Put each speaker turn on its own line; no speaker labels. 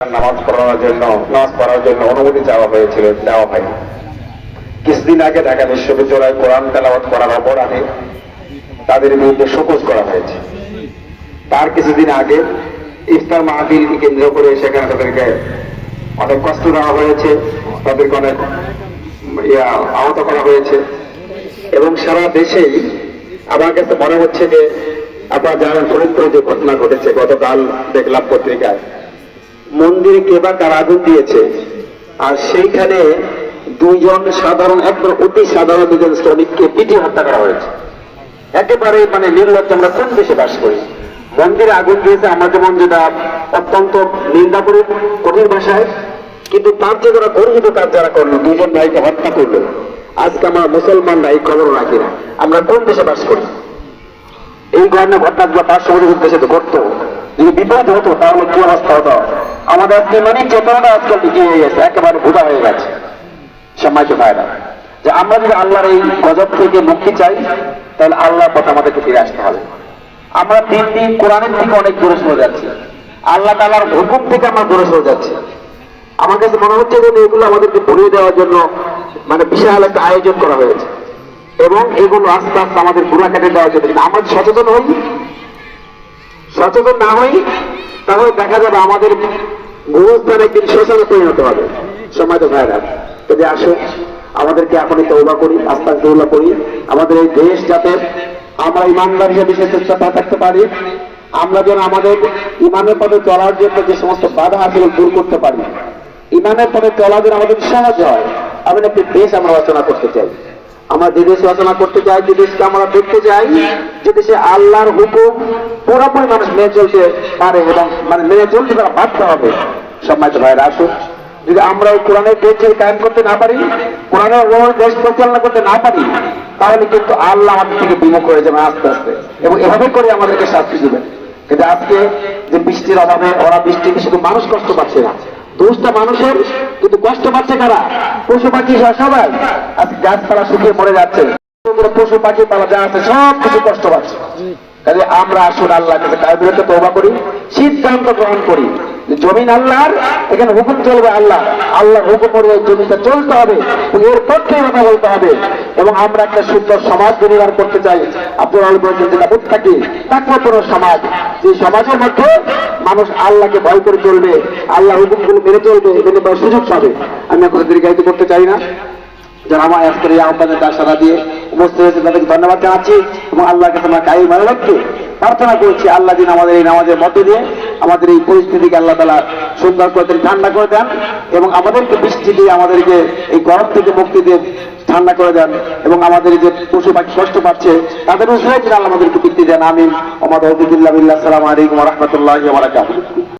নামাজ পড়ানোর জন্য, নামাজ পড়ার জন্য অনুমতি চাওয়া হয়েছিল দেওয়া কিছুদিন আগে ঢাকা কোরআন করার অপরাধে তাদের বিরুদ্ধে শোকজ করা হয়েছে। তার কিছুদিন আগে ইফতার মাহফিলকে কেন্দ্র করে সেখানে তাদেরকে অনেক কষ্ট দেওয়া হয়েছে, তাদেরকে অনেক আহত করা হয়েছে। এবং সারা দেশেই আমার কাছে মনে হচ্ছে যে আপনারা জানেন ফরিদপুরে যে ঘটনা ঘটেছে, গতকাল দেখলাম পত্রিকায়। মন্দিরে কে বা কার আগুন দিয়েছে। আর সেইখানে দুইজন সাধারণ একদম অতি সাধারণ দুজন শ্রমিককে পিটিয়ে হত্যা করা হয়েছে। একেবারে মানে নির্লজ্জ আমরা কোন দেশে বাস করি? মন্দিরে আগুন দিয়েছে আমরা যেমন যেটা অত্যন্ত নিন্দা করি কঠিন ভাষায়। কিন্তু তার যে যারা গর্হিত কাজ যারা করল দুজন ভাইকে হত্যা করল। আজকে আমরা মুসলমানরা এই খবর রাখি না। আমরা কোন দেশে বাস করি? এই ধরনের ঘটনাগুলো পার্শ্ববর্তী দেশে তো ঘটতো যদি বিপদ হতো, তাহলে কি অবস্থা হতো? আমাদের আজকে মানে চেতনাটা আজকাল টিকে হয়ে গেছে, একেবারে ভুদা হয়ে গেছে। সম্মানিত ভাইরা যে আমরা যদি আল্লাহর এই গজব থেকে মুক্তি চাই, তাহলে আল্লাহর পথে আমাদেরকে ফিরে আসতে হবে। আমরা দিন দিন কোরআনের থেকে অনেক দূরে সরে যাচ্ছি। আল্লাহ তালার হুকুম থেকে আমরা দূরে সরে যাচ্ছি। আমার কাছে মনে হচ্ছে যে এগুলো আমাদেরকে ভরিয়ে দেওয়ার জন্য মানে বিশাল একটা আয়োজন করা হয়েছে। এবং এগুলো আস্তে আস্তে আমাদের গুণা কেটে দেওয়ার জন্য। আমরা সচেতন হই, সচেতন না হই তাহলে দেখা যাবে আমাদের গুরুস্থান একদিন শ্মশানে পরিণত হবে। সময় তো ভাইরা যদি আসো আমাদেরকে এখনই তৌবা করি আস্তাক দৌলা করি। আমাদের এই দেশ যাতে আমরা ইমানদার হিসেবে সে চেষ্টা থাকতে পারি, আমরা যেন আমাদের ইমানের পথে চলার জন্য যে সমস্ত বাধা আছে দূর করতে পারি। ইমানের পথে চলা যেন আমাদের সহজ হয়। এমন একটি দেশ আমরা রচনা করতে চাই। আমরা যে দেশ রচনা করতে চাই, যে দেশকে আমরা দেখতে চাই, যে দেশে আল্লাহর হুকুম পুরোপুরি মানুষ মেনে চলতে পারে এবং মানে মেনে চলতে তারা বাধ্য হবে। সম্মানিত ভাইয়ের, আসুন। যদি আমরা কোরআনের দেশ যদি কায়েম করতে না পারি, কোরআনের অনুযায়ী দেশ পরিচালনা করতে না পারি, তাহলে কিন্তু আল্লাহ আমাদের থেকে বিমুখ করে যাবে আস্তে আস্তে। এবং এভাবে করে আমাদেরকে শাস্তি দিবেন। কিন্তু আজকে যে বৃষ্টির অভাবে, ওরা বৃষ্টিতে শুধু মানুষ কষ্ট পাচ্ছে না। দোষটা মানুষের কিন্তু কষ্ট পাচ্ছে কারা? পশু পাখি সবাই। আজকে গাছপালা শুকিয়ে মরে যাচ্ছে। পশু পাখি পালা, যা আছে সব কিছু কষ্ট পাচ্ছে। কাজে আমরা আসুন আল্লাহ কাছে তৌবা করি, সিদ্ধান্ত গ্রহণ করি জমিন আল্লাহর, এখানে হুকুম চলবে আল্লাহ আল্লাহ হুকুম অনুযায়ী জমিটা চলতে হবে, এর পক্ষে কথা বলতে হবে। এবং আমরা একটা সুন্দর সমাজ নির্মাণ করতে চাই। আব্দুল আলী বলছেন যেটা থাকি তাকওয়াপূর্ণ সমাজ। যে সমাজের মধ্যে মানুষ আল্লাহকে ভয় করে চলবে, আল্লাহ হুকুমগুলো মেনে চলবে এখানে সুযোগ পাবে। আমি এখন দীর্ঘায়িত করতে চাই না। যারা আমার আজকের এই আহ্বানের সারা দিয়ে উপস্থিত হয়েছে তাদেরকে ধন্যবাদ জানাচ্ছি এবং আল্লাহর কাছে আমরা কাই ভালো রাখতে প্রার্থনা করছি আল্লাহ দিন আমাদের এই নামাজের মধ্যে দিয়ে আমাদের এই পরিস্থিতিকে আল্লাহ তালা সুন্দর করে তিনি ঠান্ডা করে দেন এবং আমাদেরকে বৃষ্টি দিয়ে আমাদেরকে এই গরম থেকে মুক্তি দিয়ে ঠান্ডা করে দেন এবং আমাদের যে পশু পাখি কষ্ট পাচ্ছে, তাদের তিনি আল্লাহ আমাদেরকে বৃত্তি দেন। আমিন। আমাদের সালাম আলাইকুম রহমতুল্লাহ